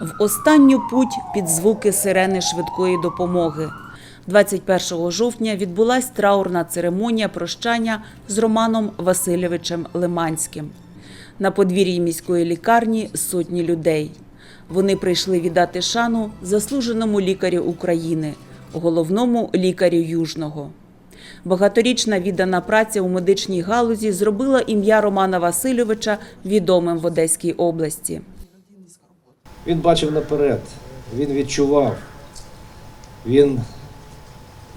в останню путь під звуки сирени швидкої допомоги. 21 жовтня відбулась траурна церемонія прощання з Романом Васильовичем Лиманським. На подвір'ї міської лікарні сотні людей. Вони прийшли віддати шану заслуженому лікарю України, головному лікарю Южного. Багаторічна віддана праця у медичній галузі зробила ім'я Романа Васильовича відомим в Одеській області. Він бачив наперед, він відчував, він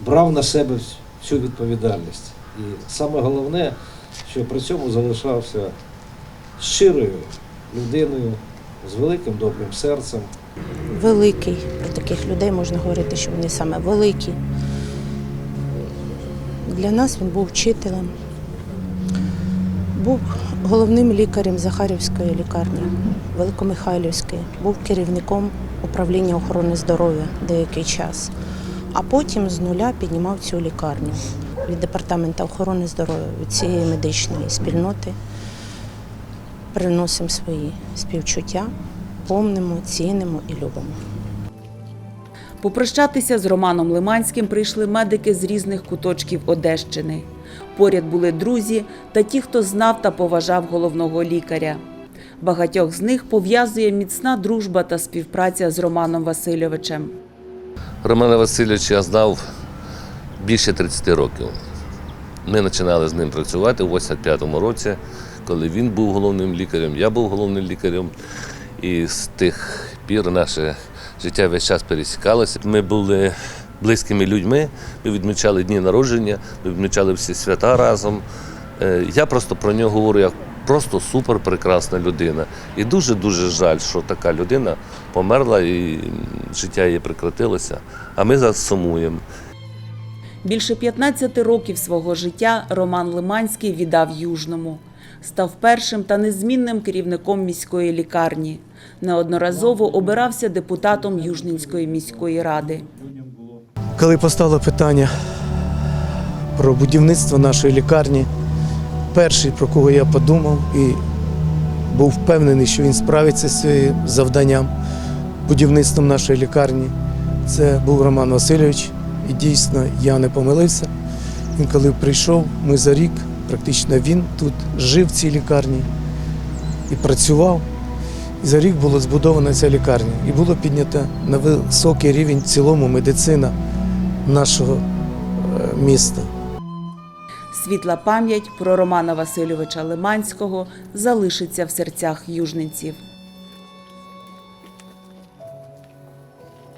брав на себе всю відповідальність. І саме головне, що при цьому залишався щирою людиною, з великим добрим серцем. великий. Про таких людей можна говорити, що вони саме великі. Для нас він був вчителем, був головним лікарем Захарівської лікарні, Великомихайлівської, був керівником управління охорони здоров'я деякий час, а потім з нуля піднімав цю лікарню від департаменту охорони здоров'я, від цієї медичної спільноти. Приносимо свої співчуття, помнимо, цінимо і любимо. Попрощатися з Романом Лиманським прийшли медики з різних куточків Одещини. Поряд були друзі та ті, хто знав та поважав головного лікаря. Багатьох з них пов'язує міцна дружба та співпраця з Романом Васильовичем. Романа Васильовича я знав більше 30 років. Ми починали з ним працювати у 85-му році, коли він був головним лікарем, я був головним лікарем. І з тих пір наше життя весь час пересікалося. Ми були близькими людьми, ми відмічали дні народження, ми відмічали всі свята разом. Е, Я просто про нього говорю як просто супер прекрасна людина. І дуже-дуже жаль, що така людина померла і життя її прекратилося. А ми зараз сумуємо. Більше 15 років свого життя Роман Лиманський віддав Южному. Став першим та незмінним керівником міської лікарні. Неодноразово обирався депутатом Южненської міської ради. Коли постало питання про будівництво нашої лікарні, перший, про кого я подумав і був впевнений, що він справиться з своїм завданням будівництвом нашої лікарні, це був Роман Васильович. І дійсно я не помилився. Він коли прийшов, ми за рік, практично він тут жив в цій лікарні і працював. І за рік була збудована ця лікарня і було піднято на високий рівень в цілому медицина нашого е, міста. Світла пам'ять про Романа Васильовича Лиманського залишиться в серцях южненців.